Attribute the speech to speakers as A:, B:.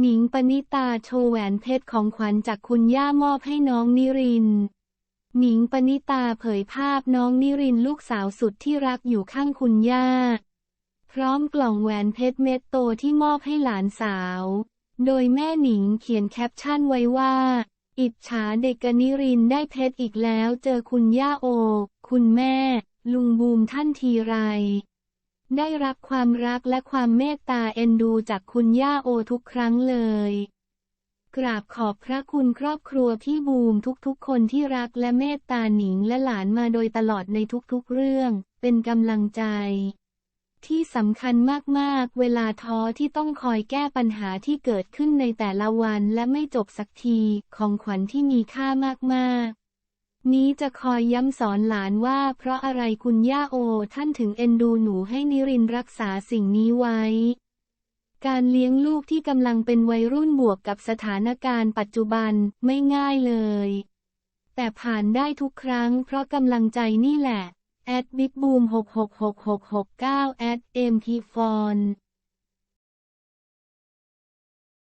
A: หนิงปณิตาโชว์แหวนเพชรของขวัญจากคุณย่ามอบให้น้องนิริน หนิงปณิตาเผยภาพน้องนิรินลูกสาวสุดที่รักอยู่ข้างคุณย่า พร้อมกล่องแหวนเพชรเม็ดโตที่มอบให้หลานสาว โดยแม่หนิงเขียนแคปชั่นไว้ว่า อิจฉาเด็กกนิรินได้เพชรอีกแล้วเจอคุณย่าโอ คุณแม่ ลุงบูมท่านทีไร ได้รับความรักและความเมตตาเอ็นดูจากคุณย่าโอทุกครั้งเลย กราบขอบพระคุณครอบครัวพี่บูมทุกๆ คนที่รักและเมตตาหนิงและหลานมาโดยตลอดในทุกๆ เรื่อง เป็นกำลังใจ ที่สำคัญมากๆ เวลาท้อที่ต้องคอยแก้ปัญหาที่เกิดขึ้นในแต่ละวันและไม่จบสักทีของขวัญที่มีค่ามากๆ นี้จะคอยย้ำสอนหลานว่าเพราะอะไรคุณย่าโอท่านถึงเอ็นดูหนูให้นิรินรักษาสิ่งนี้ไว้ การเลี้ยงลูกที่กำลังเป็นวัยรุ่นบวกกับสถานการณ์ปัจจุบันไม่ง่ายเลย แต่ผ่านได้ทุกครั้งเพราะกำลังใจนี่แหละแอดบิ๊กบูม6666669แอดเอ็มพีฟอน